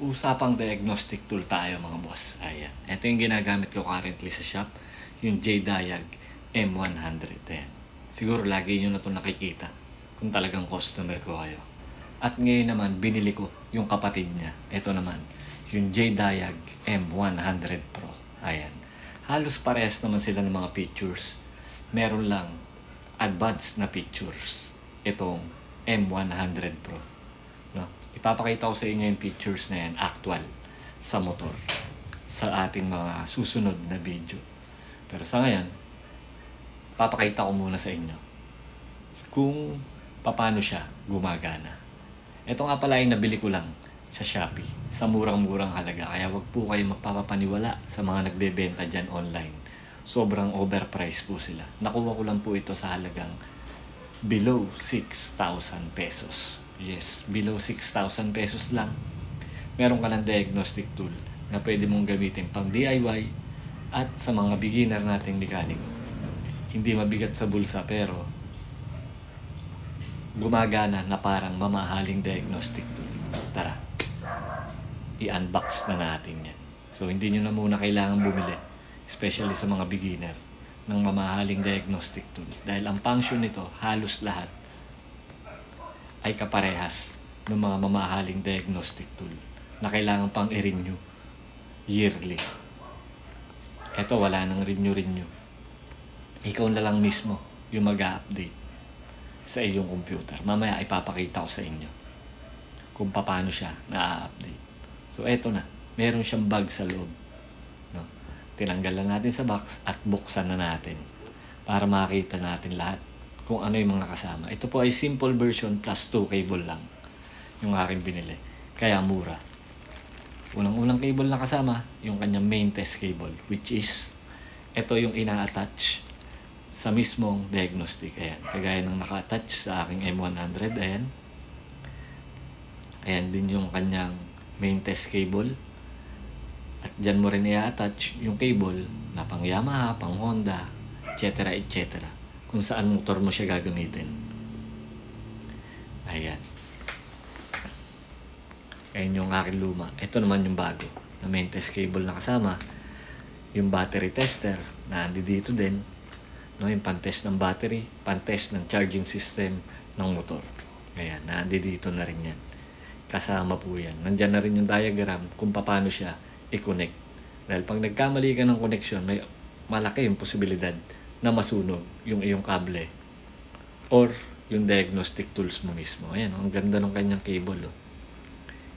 usapang diagnostic tool tayo mga boss. Ayan. Ito yung ginagamit ko currently sa shop. Yung J-Diag M100. Ayan. Siguro lagi nyo na ito nakikita kung talagang customer ko kayo. At ngayon naman, binili ko yung kapatid niya. Ito naman, yung J-Diag M100 Pro. Ayan. Halos parehas naman sila ng mga pictures. Meron lang advanced na pictures. Itong M100 Pro. Ipapakita ko sa inyo yung pictures na yan, actual, sa motor, sa ating mga susunod na video. Pero sa ngayon, papakita ko muna sa inyo kung paano siya gumagana. Ito nga pala yung nabili ko lang sa Shopee sa murang-murang halaga. Kaya wag po kayo magpapaniwala sa mga nagbebenta dyan online. Sobrang overpriced po sila. Nakuha ko lang po ito sa halagang below 6,000 pesos. Yes, below 6,000 pesos lang. Meron ka ng diagnostic tool na pwede mong gamitin pang DIY at sa mga beginner nating mekaniko. Hindi mabigat sa bulsa pero gumagana na parang mamahaling diagnostic tool. Tara, i-unbox na natin yan. So, hindi nyo na muna kailangan bumili, especially sa mga beginner, ng mamahaling diagnostic tool. Dahil ang function nito, halos lahat, ay kaparehas ng mga mamahaling diagnostic tool na kailangan pang i-renew yearly. Ito, wala nang renew-renew. Ikaw na lang mismo yung mag-update sa iyong computer. Mamaya ipapakita ko sa inyo kung paano siya na-update. So, eto na. Meron siyang bag sa loob. No? Tinanggal lang natin sa box at buksan na natin para makita natin lahat kung ano yung mga kasama. Ito po ay simple version plus 2 cable lang yung aking binili. Kaya mura. Unang-unang cable na kasama, yung kanyang main test cable, which is, ito yung ina-attach sa mismong diagnostic. Ayan, kagaya ng naka-attach sa aking M100. Ayan. Ayan din yung kanyang main test cable. At dyan mo rin i-attach yung cable na pang Yamaha, pang Honda, etc. etc. Kung saan motor mo siya gagamitin. Ayan. Ayan yung aking luma. Ito naman yung bago na main test cable na kasama. Yung battery tester na andi dito din. No, yung pan-test ng battery, pan-test ng charging system ng motor. Ayan, nandi dito na rin yan. Kasama po yan. Nandyan na rin yung diagram kung paano siya i-connect. Dahil pag nagkamali ka ng connection, may malaki yung posibilidad na masunog yung iyong kable or yung diagnostic tools mo mismo. Ayan, ang ganda ng kanyang cable. Oh.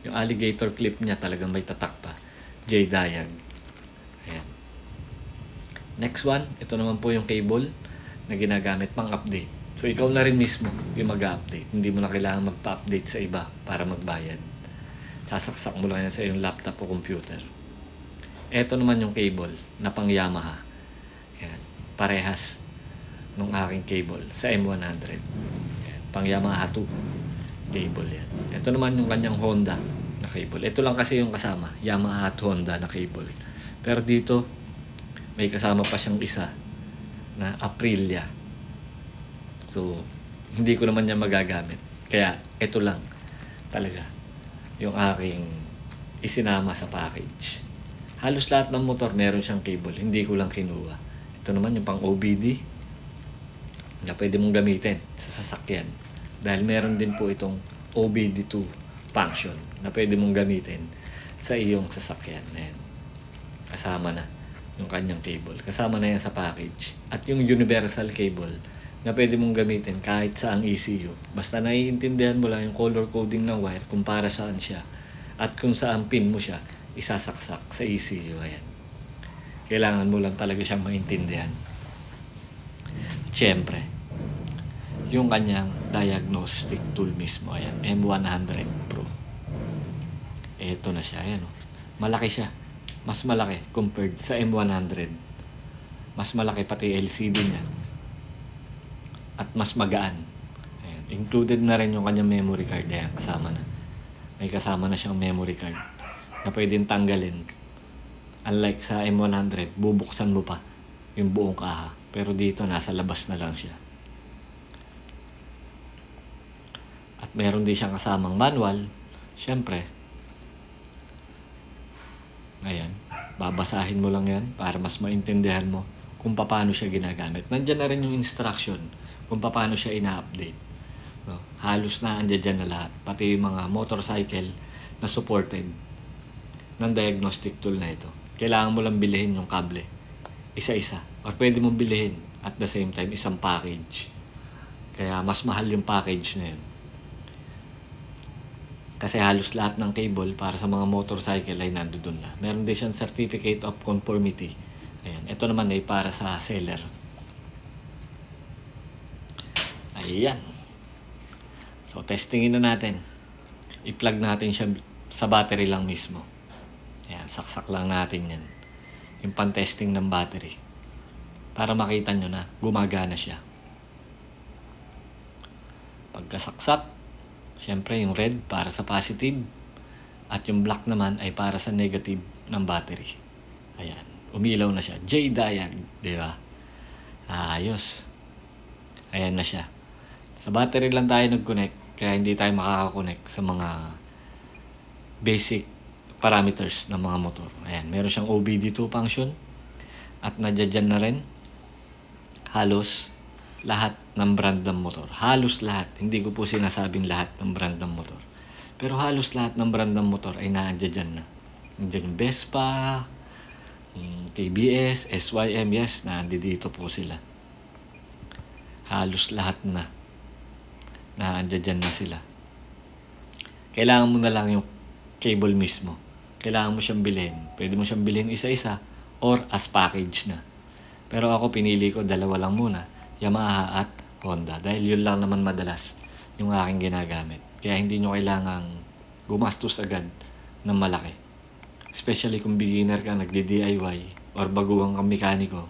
Yung alligator clip niya talagang may tatak pa. J-Diag. Ayan. Next one, ito naman po yung cable na ginagamit pang update. So ikaw na rin mismo yung mag-update. Hindi mo na kailangan magpa-update sa iba para magbayad. Sasaksak mo lang yan sa iyong laptop o computer. Ito naman yung cable na pang Yamaha. Parehas nung aking cable sa M100. Ayan. Pang Yamaha 2 cable yan. Ito naman yung kanyang Honda na cable. Ito lang kasi yung kasama, Yamaha at Honda na cable. Pero dito, may kasama pa siyang isa na Aprilia. So, hindi ko naman niya magagamit. Kaya, ito lang talaga yung aking isinama sa package. Halos lahat ng motor meron siyang cable. Hindi ko lang kinuha. Ito naman yung pang OBD na pwede mong gamitin sa sasakyan. Dahil meron din po itong OBD2 function na pwede mong gamitin sa iyong sasakyan. Ayan. Kasama na yung kanyang cable. Kasama na yan sa package. At yung universal cable na pwede mong gamitin kahit sa ang ECU. Basta naiintindihan mo lang yung color coding ng wire kung para saan siya at kung saan pin mo siya isasaksak sa ECU. Ayan. Kailangan mo lang talaga siyang maintindihan. Siyempre, yung kanyang diagnostic tool mismo. Ayan, M100 Pro. Ito na siya. Ayan, oh. Malaki siya. Mas malaki compared sa M100. Mas malaki pati LCD niya. At mas magaan. Ayan. Included na rin yung kanyang memory card. Ayan, kasama na. May kasama na siyang memory card na pwedeng tanggalin. Unlike sa M100, bubuksan mo pa yung buong kaha. Pero dito, nasa labas na lang siya. At meron din siyang kasamang manual. Siyempre, Ayan. Babasahin mo lang yan para mas maintindihan mo kung paano siya ginagamit. Nandiyan na rin yung instruction kung paano siya ina-update. No? Halos na andyan dyan na lahat. Pati yung mga motorcycle na supported ng diagnostic tool na ito. Kailangan mo lang bilhin yung kable. Isa-isa. Or pwede mo bilhin at the same time isang package. Kaya mas mahal yung package na yun. Kasi halos lahat ng cable para sa mga motorcycle ay nandoon na. Meron din siyang certificate of conformity. Ayan. Ito naman ay para sa seller. Ayan. So, testingin na natin. I-plug natin siya sa battery lang mismo. Ayan, saksak lang natin yan. Yung pan-testing ng battery. Para makita nyo na gumagana siya. Pagkasaksak, syempre yung red para sa positive at yung black naman ay para sa negative ng battery. Ayan, umilaw na siya. J-diag, di ba? Ayos. Ayan na siya. Sa battery lang tayo nag-connect, kaya hindi tayo makaka-connect sa mga basic parameters ng mga motor. Ayan, meron siyang OBD2 function at nadyan na rin halos lahat ng brand ng motor. Halos lahat. Hindi ko po sinasabing lahat ng brand ng motor. Pero halos lahat ng brand ng motor ay naandyan na. Nandiyan yung Vespa, TBS, SYM, yes, nandito po sila. Halos lahat na. Naandyan na sila. Kailangan mo na lang yung cable mismo. Kailangan mo siyang bilhin. Pwede mo siyang bilhin isa-isa or as package na. Pero ako pinili ko dalawa lang muna. Yamaha at Honda. Dahil yun lang naman madalas yung aking ginagamit. Kaya hindi nyo kailangang gumastos agad ng malaki. Especially kung beginner ka, nagdi-DIY or baguhan kang mekaniko.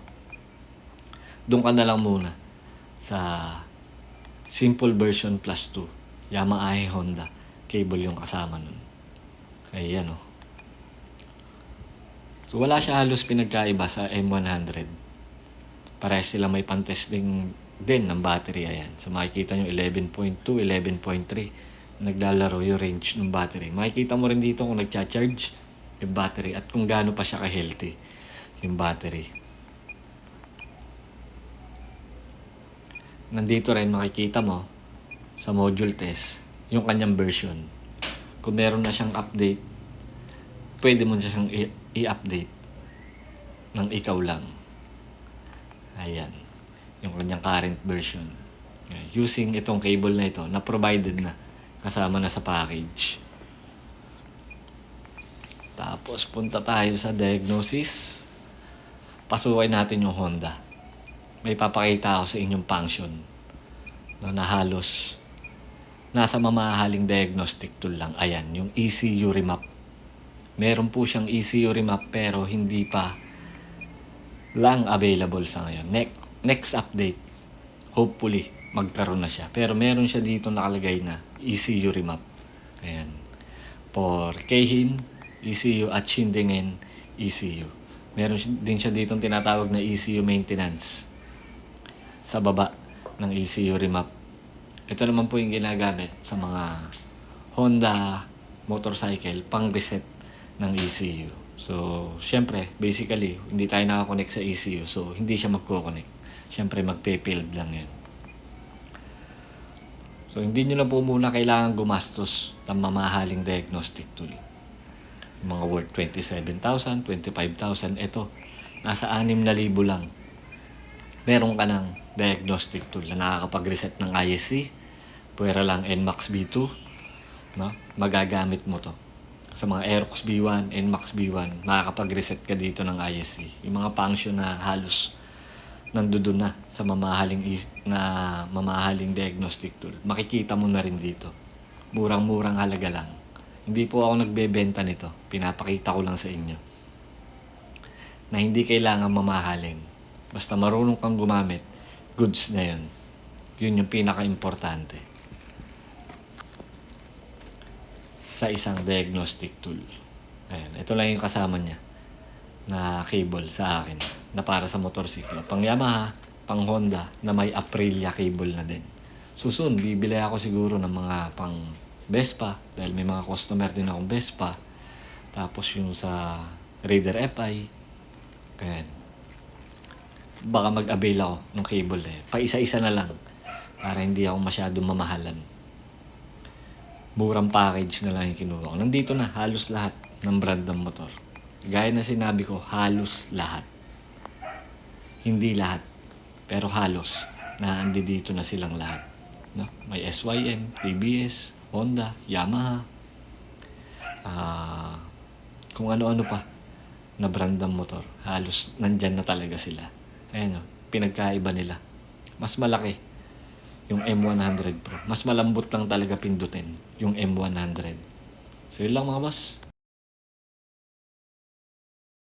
Doon ka na lang muna sa simple version plus 2. Yamaha Honda. Cable yung kasama nun. Ayan o. Oh. So wala siya halos pinagkaiba sa M100. Parehas sila may pan-testing din ng battery. Ayan. So makikita nyo 11.2, 11.3 naglalaro yung range ng battery. Makikita mo rin dito kung nagcha-charge yung battery at kung gaano pa siya ka-healthy yung battery. Nandito rin makikita mo sa module test yung kanyang version. Kung meron na siyang update, pwede mo na siyang i-update ng ikaw lang. Ayan. Yung kanyang current version. Using itong cable na ito na provided na kasama na sa package. Tapos punta tayo sa diagnosis. Pasukin natin yung Honda. May papakita ako sa inyong function no, na halos nasa mamahaling diagnostic tool lang. Ayan, yung ECU remap. Meron po siyang ECU remap pero hindi pa lang available sa ngayon. Next, next update, hopefully, magkaroon na siya. Pero meron siya dito nakalagay na ECU remap. Ayan. For Keihin, ECU at Shindingen, ECU. Meron din siya dito tinatawag na ECU maintenance sa baba ng ECU remap. Ito naman po yung ginagamit sa mga Honda motorcycle pang reset ng ECU. So, syempre, basically, hindi tayo nakakonect sa ECU. So, hindi siya magko-connect. Syempre, magpe-field lang yan. So, hindi nyo na po muna kailangan gumastos ng mamahaling diagnostic tool. Mga worth 27,000, 25,000, ito, nasa 6,000 lang. Meron ka ng diagnostic tool na nakakapag-reset ng ISC. Pwera lang NMAX B2. No? Magagamit mo to. Sa mga Aerox B1, NMAX B1, makakapag-reset ka dito ng ISC. Yung mga function na halos nandoon na sa mamahaling na mamahaling diagnostic tool. Makikita mo na rin dito. Murang-murang halaga lang. Hindi po ako nagbebenta nito. Pinapakita ko lang sa inyo. Na hindi kailangan mamahalin. Basta marunong kang gumamit, goods na yun. Yun yung pinaka-importante. Sa isang diagnostic tool. Ayan, ito lang yung kasama niya na cable sa akin na para sa motorsiklo. Pang Yamaha, pang Honda na may Aprilia cable na din. So soon, bibili ako siguro ng mga pang Vespa dahil may mga customer din akong Vespa. Tapos yung sa Raider FI. Ayan. Baka mag-avail ako ng cable eh. Pa isa-isa na lang. Para hindi ako masyadong mamahalan. Murang package na lang yung kinuha ko. Nandito na halos lahat ng brand ng motor. Gaya na sinabi ko, halos lahat. Hindi lahat. Pero halos. Na andi dito na silang lahat. No? May SYM, TBS, Honda, Yamaha, ah kung ano-ano pa na brand ng motor. Halos nandyan na talaga sila. Ayan o, pinagkaiba nila. Mas malaki yung M100 Pro. Mas malambot lang talaga pindutin yung M100. So yun lang mga boss.